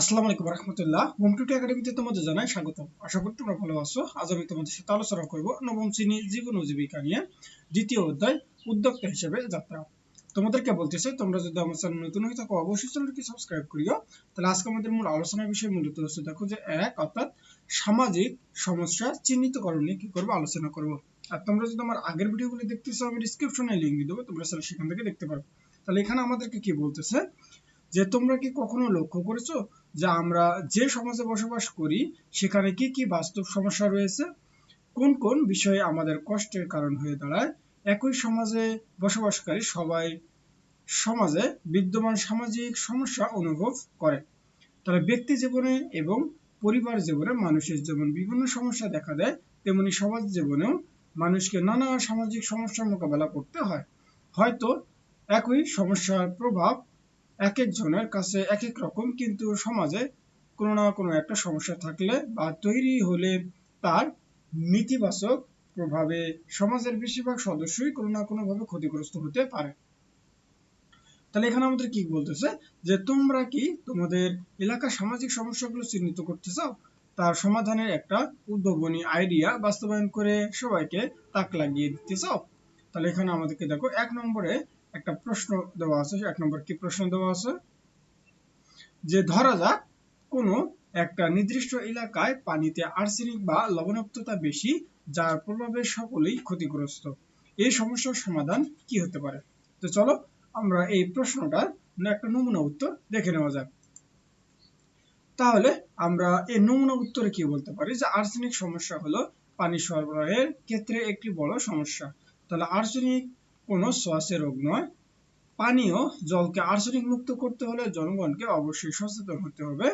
আসসালামু আলাইকুম রহমতুল্লাহ। হোম টুটি একাডেমিতে তোমাদের জানাই স্বাগত আশা করি তোমরা ভালো আছো। আজ আমি তোমাদের সাথে আলোচনা করব নবম শ্রেণি জীবন ও জীবিকা নিয়ে, দ্বিতীয় অধ্যায়, উদ্যোক্তা হিসেবে যাত্রা। তোমাদেরকে বলতেছে, তোমরা যদি আমার চ্যানেল নতুন হয়ে থাকো, অবশ্যই চ্যানেলটি সাবস্ক্রাইব করিও। তাহলে আজকে আমাদের মূল আলোচনার বিষয় মূলত হচ্ছে, দেখো যে এক, অর্থাৎ সামাজিক সমস্যা চিহ্নিতকরণ নিয়ে কি করব, আলোচনা করব। আর তোমরা যদি আমার আগের ভিডিওগুলি দেখতেছো, আমি ডিসক্রিপশনে লিঙ্ক দিয়ে দেবো, তোমরা সেখান থেকে দেখতে পারো। তাহলে এখানে আমাদেরকে কি বলতেছে, যে তোমরা কি কখনো লক্ষ্য করেছ যে আমরা যে সমাজে বসবাস করি, সেখানে কি কি বাস্তব সমস্যা রয়েছে, কোন কোন বিষয়ে আমাদের কষ্টের কারণ হয়ে দাঁড়ায়, একই সমাজে বসবাসকারী সবাই সমাজে বিদ্যমান সামাজিক সমস্যা অনুভব করে। তাহলে ব্যক্তি জীবনে এবং পরিবার জীবনে মানুষের যেমন বিভিন্ন সমস্যা দেখা দেয়, তেমনি সমাজ জীবনেও মানুষকে নানা সামাজিক সমস্যার মোকাবেলা করতে হয়। হয়তো একই সমস্যার প্রভাব এক একজনের কাছে এক এক রকম, কিন্তু সমাজে কোনো না কোনো একটা সমস্যা থাকলে বা তৈরি হলে তার নেতিবাচক প্রভাবে সমাজের বেশিরভাগ সদস্যই কোনো না কোনো ভাবে ক্ষতিগ্রস্ত হতে পারে। তাহলে এখানে আমাদের কি বলতেছে? যে তোমরা কি তোমাদের এলাকার সামাজিক সমস্যাগুলো চিহ্নিত করতে চাও? তার সমাধানের একটা উদ্ভাবনী আইডিয়া বাস্তবায়ন করে সবাইকে তাক লাগিয়ে দিতে চাও। তাহলে এখানে আমাদেরকে দেখো, এক নম্বরে একটা প্রশ্ন দেওয়া আছে, এক নম্বর কি প্রশ্ন দেওয়া আছে? যে ধরা যাক, কোনো একটা নির্দিষ্ট এলাকায় পানিতে আর্সেনিক বা লবণাক্ততা বেশি, যার প্রভাবে সকলেই ক্ষতিগ্রস্ত। এই সমস্যার সমাধান কি হতে পারে? তো চলো, আমরা এই প্রশ্নটার একটা নমুনা উত্তর দেখে নেওয়া যাক। তাহলে, আমরা এই নমুনা উত্তরে কি বলতে পারি? যে আর্সেনিক সমস্যা হলো পানি সরবরাহের ক্ষেত্রে একটি বড় সমস্যা। তাহলে আর্সেনিক কোনো শ্বাসের রোগ নয়। পানীয় জলকে আর্সেনিক মুক্ত করতে হলে জনগণকে অবশ্যই সচেতন হতে হবে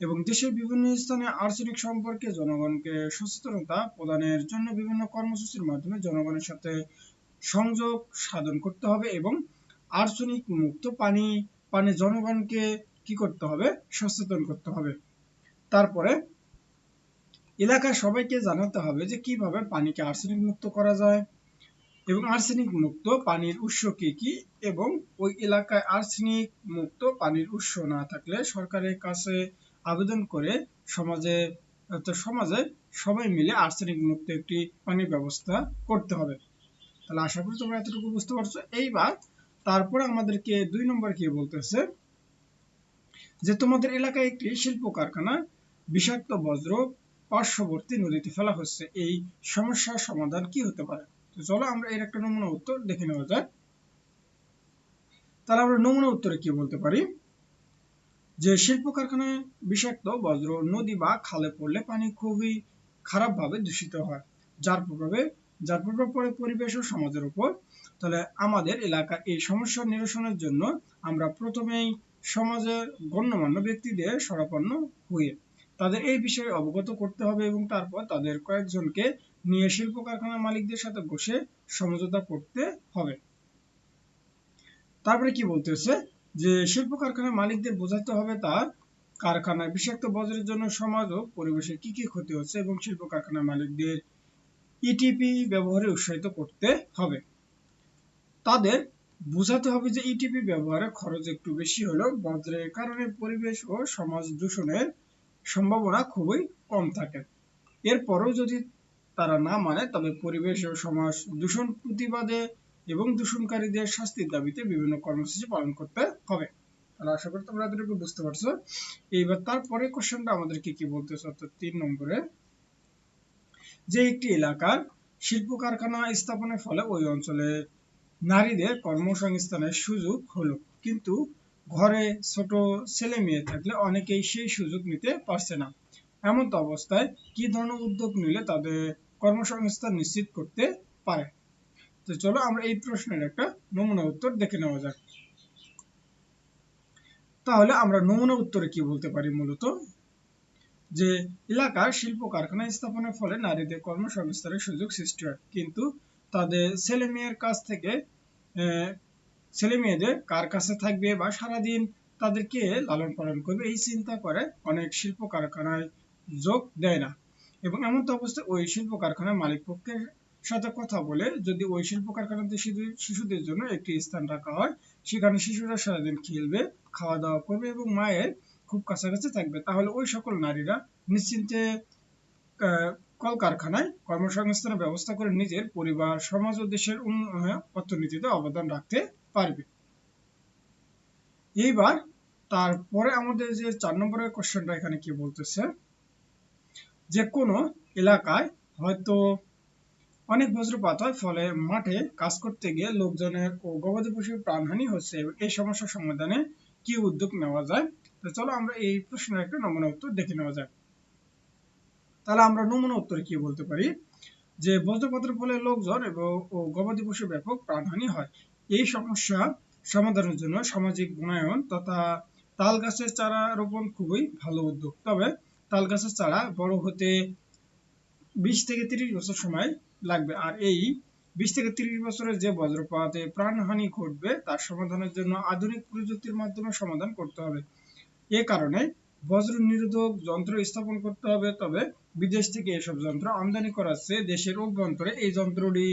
এবং দেশের বিভিন্ন স্থানে আর্সেনিক সম্পর্কে জনগণকে সচেতনতা প্রদানের জন্য বিভিন্ন কর্মসূচির মাধ্যমে জনগণের সাথে সংযোগ সাধন করতে হবে এবং আর্সেনিক মুক্ত পানি পানি জনগণকে কি করতে হবে? সচেতন করতে হবে। তারপরে এলাকার সবাইকে জানাতে হবে যে কীভাবে পানিকে আর্সেনিক মুক্ত করা যায়। এবং আর্সেনিক মুক্ত পানির উৎস কি কি? এবং ওই এলাকায় আর্সেনিক মুক্ত পানির উৎস না থাকলে সরকারের কাছে আবেদন করে সমাজে সমাজে সবাই মিলে আর্সেনিক মুক্ত একটি পানির ব্যবস্থা করতে হবে। তাহলে আশা করি তোমরা এতটুকু বুঝতে পারছ। এইবার তারপরে আমাদেরকে দুই নম্বর কি বলতেছে যে, তোমাদের এলাকায় একটি শিল্প কারখানা বিষাক্ত বজ্র পার্শ্ববর্তী নদীতে ফেলা হচ্ছে। এই সমস্যার সমাধান কি হতে পারে? চলো আমরা এর একটা নমুনা উত্তর দেখে নেওয়া যাক। তাহলে আমরা নমুনা উত্তরে কি বলতে পারি? যে শিল্প কারখানায় বিষাক্ত, বজ্র, নদী বা খালে পড়লে পানি খুবই খারাপভাবে দূষিত হয়। যার প্রভাবে, যার প্রভাব পড়ে পরিবেশ ও সমাজের উপর। তাহলে আমাদের এলাকা এই সমস্যা নিরসনের জন্য আমরা প্রথমেই সমাজের গণ্যমান্য ব্যক্তিদের সরাপন্ন হয়ে তাদের এই বিষয়ে অবগত করতে হবে এবং তারপর তাদের কয়েকজনকে নিয়ে শিল্প কারখানার মালিকদের সাথে বসে সমঝোতা করতে হবে। তারপরে কি বলতেছে? যে শিল্প কারখানার মালিকদের বোঝাতে হবে তার কারখানায় বিষাক্ত বজ্রের জন্য সমাজ ও পরিবেশের কি কি ক্ষতি হচ্ছে এবং শিল্প কারখানার মালিকদের ইটিপি ব্যবহারে উৎসাহিত করতে হবে। তাদের বোঝাতে হবে যে ইটিপি ব্যবহারে খরচ একটু বেশি হলেও বজ্রের কারণে পরিবেশ ও সমাজ দূষণের সম্ভাবনা খুবই কম থাকে। এরপরও যদি তারা না মানে তবে পরিবেশ ও সমাজ দূষণ প্রতিবাদে এবং দূষণকারীদের শাস্তির দাবিতে বিভিন্ন কর্মসূচি পালন করতে হবে। তাহলে আশা করি তোমরা এতটুকু বুঝতে পারছ। এইবার তারপরে কোশ্চেনটা আমাদেরকে কি অর্থাৎ তিন নম্বরে, যে একটি এলাকার শিল্প কারখানা স্থাপনের ফলে ওই অঞ্চলে নারীদের কর্মসংস্থানের সুযোগ হলো। কিন্তু ঘরে ছোট ছেলে মেয়ে থাকলে অনেকেই সেই সুযোগ নিতে পারছে না। এমন অবস্থায় কি ধরনের উদ্যোগ নিলে তাদের কর্মসংস্থান নিশ্চিত করতে পারে? তো চলো আমরা এই প্রশ্নের একটা নমুনা উত্তর দেখে নেওয়া যাক। তাহলে আমরা নমুনা উত্তরে কি বলতে পারি মূলত? যে, এলাকার শিল্প কারখানা স্থাপনের ফলে নারীদের কর্মসংস্থানের সুযোগ সৃষ্টি হয়। কিন্তু তাদের ছেলে মেয়ের কাছ থেকে ছেলে মেয়েদের কার কাছে থাকবে বা সারাদিন তাদেরকে লালন পালন করবে, এই চিন্তা করে অনেক শিল্প কারখানায় যোগ দেয় না। এবং এমন তো অবস্থায় ওই শিল্প কারখানার মালিক পক্ষের সাথে কথা বলে যদি ওই শিল্প কারখানাতে শিশুদের জন্য একটি স্থান রাখা হয়, সেখানে শিশুরা সারাদিন খেলবে খাওয়া দাওয়া করবে এবং মায়ের খুব কাছাকাছি থাকবে, তাহলে ওই সকল নারীরা নিশ্চিন্তে কলকারখানায় কর্মসংস্থানের ব্যবস্থা করে নিজের পরিবার, সমাজ ও দেশের অর্থনীতিতে অবদান রাখতে পারবে। এইবার তারপরে আমাদের যে চার নম্বরের কোশ্চেনটা এখানে কি বলতেছে? যে কোনো এলাকায় হয়তো অনেক বজ্রপাত হয়, ফলে মাঠে কাজ করতে গিয়ে লোকজনের ও গবাদি পশুর প্রাণহানি হচ্ছে। এই সমস্যা সমাধানে কি উদ্যোগ নেওয়া যায়? তো চলো আমরা এই প্রশ্নের একটা নমুনা উত্তর দেখে নেওয়া যায় তাহলে আমরা নমুনা উত্তরে কি বলতে পারি? যে বজ্রপাতের ফলে লোকজন এবং ও গবাদি পশুর ব্যাপক প্রাণহানি হয়। এই সমস্যা সমাধানের জন্য সামাজিক বনায়ন তথা তাল গাছের চারা রোপণ খুবই ভালো উদ্যোগ। তবে তাল গাছের চারা বড় হতে বিশ থেকে তিরিশ বছর সময় লাগবে আর এই বিশ থেকে তিরিশ বছরের যে বজ্রপাতে প্রাণহানি ঘটবে তার সমাধানের জন্য আধুনিক প্রযুক্তির মাধ্যমে সমাধান করতে হবে। এ কারণে বজ্র নিরোধক যন্ত্র স্থাপন করতে হবে, তবে বিদেশ থেকে এসব যন্ত্র আমদানি করার দেশের অভ্যন্তরে এই যন্ত্রটি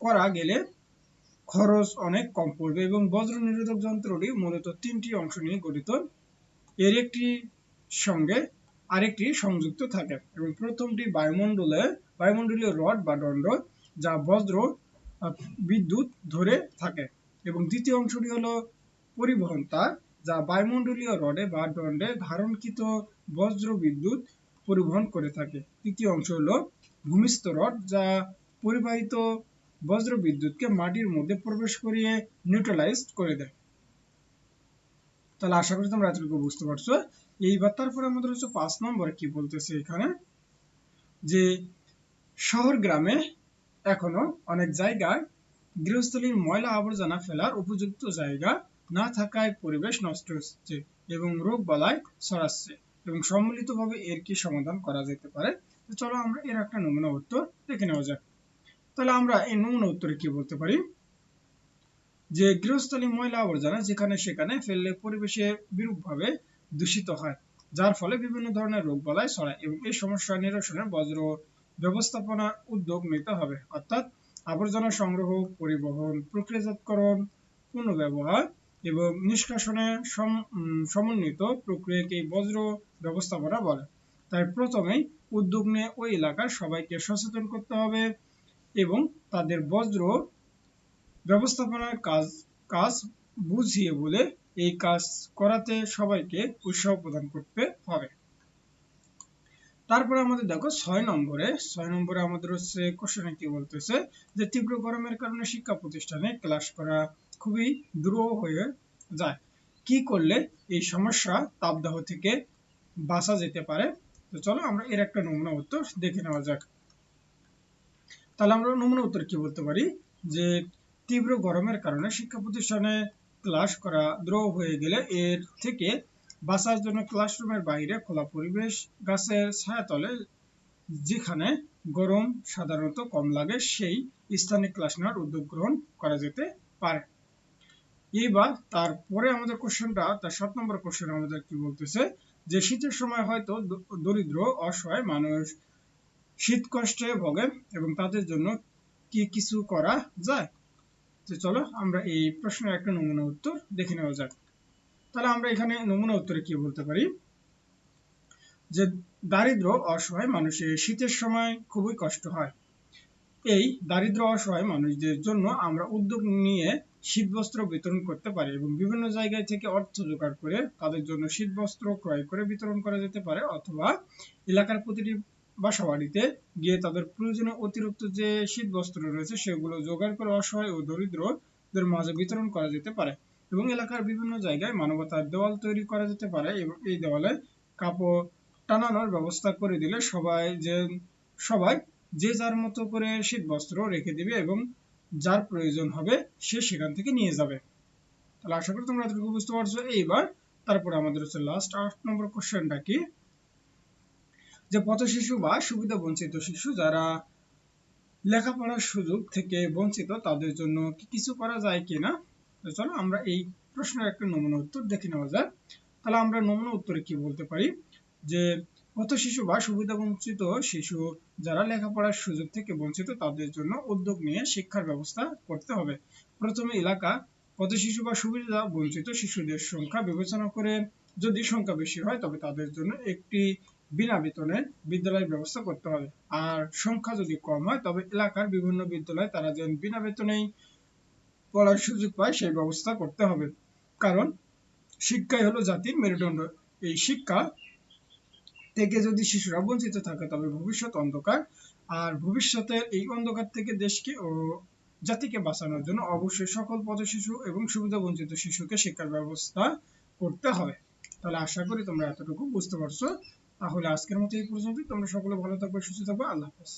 করা গেলে খরচ অনেক কম পড়বে এবং বজ্র নিরোধক যন্ত্রটি মূলত তিনটি অংশ নিয়ে গঠিত। এর একটি সঙ্গে আরেকটি সংযুক্ত থাকে এবং প্রথমটি বায়ুমণ্ডলে, বায়ুমণ্ডলীয় রড বা দণ্ড যা বজ্র বিদ্যুৎ ধরে থাকে এবং দ্বিতীয় অংশটি হলো পরিবহন তার যা বায়ুমণ্ডলীয় রডে বা দণ্ডে ধারণকৃত বজ্র বিদ্যুৎ পরিবহন করে থাকে। তৃতীয় অংশ হলো ভূমিস্থ রড, যা পরিবাহিত বজ্র বিদ্যুৎকে মাটির মধ্যে প্রবেশ করিয়ে নিউট্রালাইজ করে দেয়। তাহলে আশা করি তোমরা এতটুকু বুঝতে পারছ। এইবার তারপরে আমাদের হচ্ছে পাঁচ নম্বরে কি বলতেছে এখানে? যে শহর গ্রামে এখনও অনেক জায়গায় গৃহস্থলীর ময়লা আবর্জনা ফেলার উপযুক্ত জায়গা না থাকায় পরিবেশ নষ্ট হচ্ছে এবং রোগ বালাই ছড়াচ্ছে এবং সম্মিলিতভাবে এর কি সমাধান করা যেতে পারে? চলো আমরা এর একটা নমুনা উত্তর দেখে নেওয়া যাক। তাহলে আমরা এই নমুনা উত্তরে কি বলতে পারি? যে গৃহস্থলী ময়লা আবর্জনা যেখানে সেখানে ফেললে পরিবেশে বিরূপভাবে দূষিত হয়, যার ফলে বিভিন্ন ধরনের রোগ বালাই ছড়ায় এবং এই সমস্যা নিরসনে বজ্র ব্যবস্থাপনার উদ্যোগ নিতে হবে। অর্থাৎ আবর্জনা সংগ্রহ, পরিবহন, প্রক্রিয়াজাতকরণ, পুনর্ব্যবহার এবং নিষ্কাশনে সমন্বিত প্রক্রিয়াকে বজ্র ব্যবস্থাপনা বলে। তাই প্রথমেই উদ্যোগ নিয়ে ওই এলাকার সবাইকে সচেতন করতে হবে এবং তাদের বজ্র ব্যবস্থাপনার কাজ কাজ বুঝিয়ে বলে এই কাজ করাতে সবাইকে উৎসাহ প্রদান করতে হবে। তারপরে আমাদের দেখো ছয় নম্বরে ছয় নম্বরে আমাদের হচ্ছে কোশ্চেনে কি বলতেছে যে, তীব্র গরমের কারণে শিক্ষা প্রতিষ্ঠানে ক্লাস করা খুবই দুরূহ হয়ে যায়। কি করলে এই সমস্যা তাপদাহ থেকে বাঁচা যেতে পারে? তো চলো আমরা এর একটা নমুনা উত্তর দেখে নেওয়া যাক। তাহলে আমরা নমুনা উত্তর কি বলতে পারি? যে তীব্র গরমের কারণে শিক্ষা প্রতিষ্ঠানে ক্লাস করা দ্রোহ হয়ে গেলে এর থেকে বাঁচার জন্য ক্লাসরুমের বাইরে খোলা পরিবেশ গাছের ছায়াতলে যেখানে গরম সাধারণত কম লাগে, সেই স্থানে ক্লাস নেওয়ার উদ্যোগ গ্রহণ করা যেতে পারে। এইবার তারপরে আমাদের কোশ্চেনটা, তার সাত নম্বর কোশ্চেন আমাদের কি বলতেছে? যে শীতের সময় হয়তো দরিদ্র, অসহায় মানুষ শীত কষ্টে ভোগে এবং তাদের জন্য কি কিছু করা যায়? তো চলো আমরা এই প্রশ্নের একটা নমুনা উত্তর দেখে নেওয়া যাক। তাহলে আমরা এখানে নমুনা উত্তরে কি বলতে পারি? যে দারিদ্র, অসহায় মানুষের শীতের সময় খুবই কষ্ট হয়। এই দারিদ্র, অসহায় মানুষদের জন্য আমরা উদ্যোগ নিয়ে শীতবস্ত্র বিতরণ করতে পারে এবং বিভিন্ন জায়গায় থেকে অর্থ জোগাড় করে তাদের জন্য শীতবস্ত্র ক্রয় করে বিতরণ করা যেতে পারে অথবা এলাকার প্রতিটি বাসা বাড়িতে গিয়ে তাদের প্রয়োজনীয় অতিরিক্ত যে শীতবস্ত্র রয়েছে সেগুলো জোগাড় করে অসহায় ও দরিদ্রদের মাঝে বিতরণ করা যেতে পারে এবং এলাকার বিভিন্ন জায়গায় মানবতার দেওয়াল তৈরি করা যেতে পারে এবং এই দেওয়ালে কাপড় টানানোর ব্যবস্থা করে দিলে সবাই যে সবাই যে যার মতো করে শীত বস্ত্র রেখে দিবে এবং যার প্রয়োজন হবে সে সেখান থেকে নিয়ে যাবে। তাহলে আশা করি তোমরা এতটুকু বুঝতে পারছ। এইবার তারপরে আমাদের হচ্ছে লাস্ট আট নম্বর কোশ্চেনটা কি? যে পথ শিশু বা সুবিধা বঞ্চিত শিশু যারা লেখাপড়ার সুযোগ থেকে বঞ্চিত, তাদের জন্য কি কিছু করা যায় কিনা? চলো আমরা এই প্রশ্নের একটা নমুনা উত্তর দেখে নেওয়া যাক। তাহলে আমরা নমুনা উত্তরে কি বলতে পারি? যে পথ শিশু বা সুবিধা বঞ্চিত শিশু যারা লেখাপড়ার সুযোগ থেকে বঞ্চিত, তাদের জন্য উদ্যোগ নিয়ে শিক্ষার ব্যবস্থা করতে হবে। প্রথমে এলাকা পথ শিশু বা সুবিধা বঞ্চিত শিশুদের সংখ্যা বিবেচনা করে যদি সংখ্যা বেশি হয়, তবে তাদের জন্য একটি বিনা বেতনে বিদ্যালয় ব্যবস্থা করতে হবে। আর সংখ্যা যদি কম হয়, তবে এলাকার বিভিন্ন বিদ্যালয় তারা যেন বিনা বেতনেই পড়ার সুযোগ পায়, সেই ব্যবস্থা করতে হবে। কারণ শিক্ষাই হলো জাতির মেরুদণ্ড। এই শিক্ষা থেকে যদি শিশুরা বঞ্চিত থাকে, তবে ভবিষ্যৎ অন্ধকার আর ভবিষ্যতের এই অন্ধকার থেকে দেশকে ও জাতিকে বাঁচানোর জন্য অবশ্যই সকল পথ শিশু এবং সুবিধা বঞ্চিত শিশুকে শিক্ষার ব্যবস্থা করতে হবে। তাহলে আশা করি তোমরা এতটুকু বুঝতে পারছ। তাহলে আজকের মতো এই পর্যন্ত তোমরা সকলে ভালো থাকবে, সুস্থ থাকবে। আল্লাহ হাফেজ।